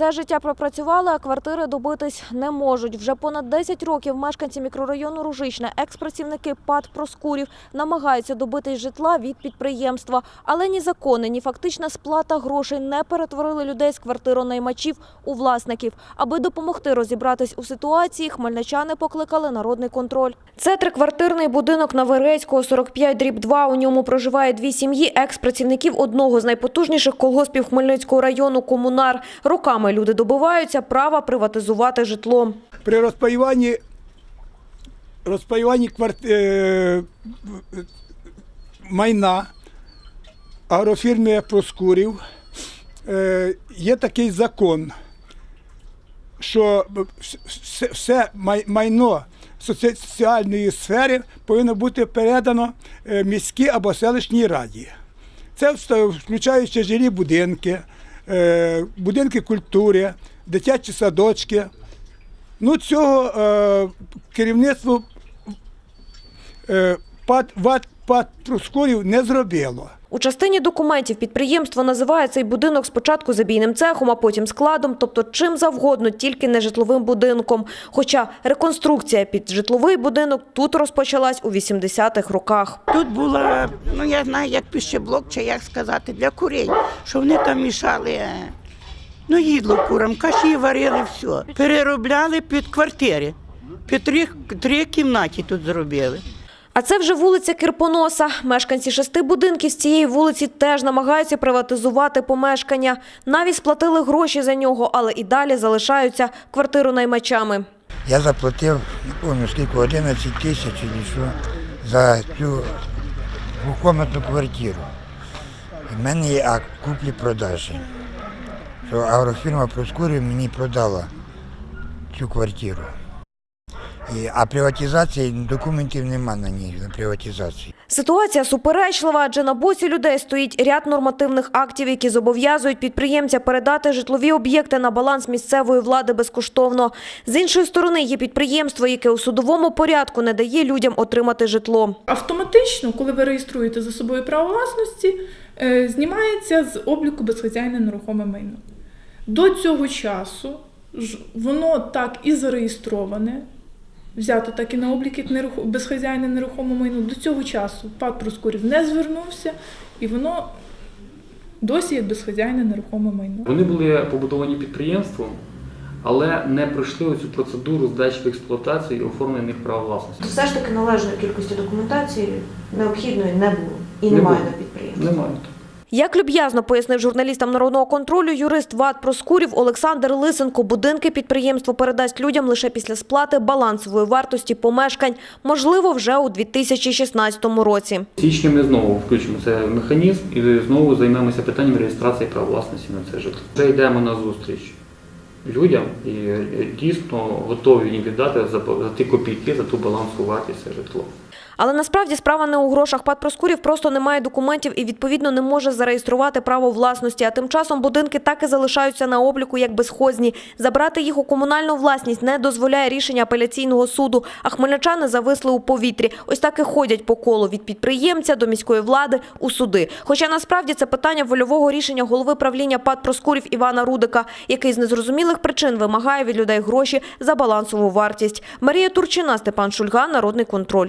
Все життя пропрацювали, а квартири добитись не можуть. Вже понад 10 років мешканці мікрорайону Ружичне, експрацівники ПАД Проскурів намагаються добитись житла від підприємства. Але ні закони, ні фактична сплата грошей не перетворили людей з квартиронаймачів у власників. Аби допомогти розібратись у ситуації, хмельничани покликали народний контроль. Це триквартирний будинок на Верецького, 45 дріб 2. У ньому проживає дві сім'ї екс-працівників одного з найпотужніших колгоспів Хмельницького району «Комунар». Роками люди добиваються права приватизувати житло. при розпаюванні, розпаюванні кварти... е, майна агрофірми Проскурів е, є такий закон, що все, майно соціальної сфери повинно бути передано е, міській або селищній раді. Це включаючи жилі будинки, будинки культури, дитячі садочки. Ну, цього е, керівництво е, ВАД, ПАД Проскурів не зробило. У частині документів підприємство називає цей будинок спочатку забійним цехом, а потім складом, тобто чим завгодно, тільки не житловим будинком. Хоча реконструкція під житловий будинок тут розпочалась у 80-х роках. Тут була, ну я знаю, як піщеблок, чи як сказати, для курей, що вони там мішали. е, Ну, їдло курам, каші варили, все. Переробляли під квартири. Під три, три кімнаті тут зробили. А це вже вулиця Кирпоноса. Мешканці шести будинків з цієї вулиці теж намагаються приватизувати помешкання. Навіть сплатили гроші за нього, але і далі залишаються квартиронаймачами. Я заплатив, не пам'ятаю скільки, 11 тисяч чи що за цю двокомнатну квартиру. В мене є акт куплі-продажі. Що агрофірма Проскурів мені продала цю квартиру. І, а приватизації документів нема на ній на приватизацію. Ситуація суперечлива, адже на боці людей стоїть ряд нормативних актів, які зобов'язують підприємця передати житлові об'єкти на баланс місцевої влади безкоштовно. З іншої сторони є підприємство, яке у судовому порядку не дає людям отримати житло. Автоматично, коли ви реєструєте за собою право власності, е, знімається з обліку безхазяйне нерухоме майно. До цього часу ж воно так і зареєстроване, взято так і на облік як нерухо- безхазяйне нерухоме майно. До цього часу ПАД Проскурів не звернувся, і воно досі як безхазяйне нерухоме майно. Вони були побудовані підприємством, але не пройшли оцю процедуру здачі в експлуатацію і оформлення них права власності. Все ж таки належної кількості документації необхідної не було і Не було. підприємства. Немає. Як люб'язно пояснив журналістам народного контролю юрист ВАД Проскурів Олександр Лисенко, будинки підприємство передасть людям лише після сплати балансової вартості помешкань, можливо, вже у 2016 році. Січні ми знову включимо цей механізм і знову займемося питанням реєстрації права власності на це житло. Вже йдемо на зустріч людям і е, дійсно готові їм віддати за, за ті копійки, за ту балансову вартість житло. Але насправді справа не у грошах. Пад Проскурів просто не має документів і відповідно не може зареєструвати право власності. А тим часом будинки так і залишаються на обліку як безхозні. Забрати їх у комунальну власність не дозволяє рішення апеляційного суду. А хмельничани зависли у повітрі. Ось так і ходять по колу від підприємця до міської влади у суди. Хоча насправді це питання вольового рішення голови правління ПАД Проскурів Івана Рудика, який з незрозумілих причин вимагає від людей гроші за балансову вартість. Марія Турчина, Степан Шульга, Народний контроль.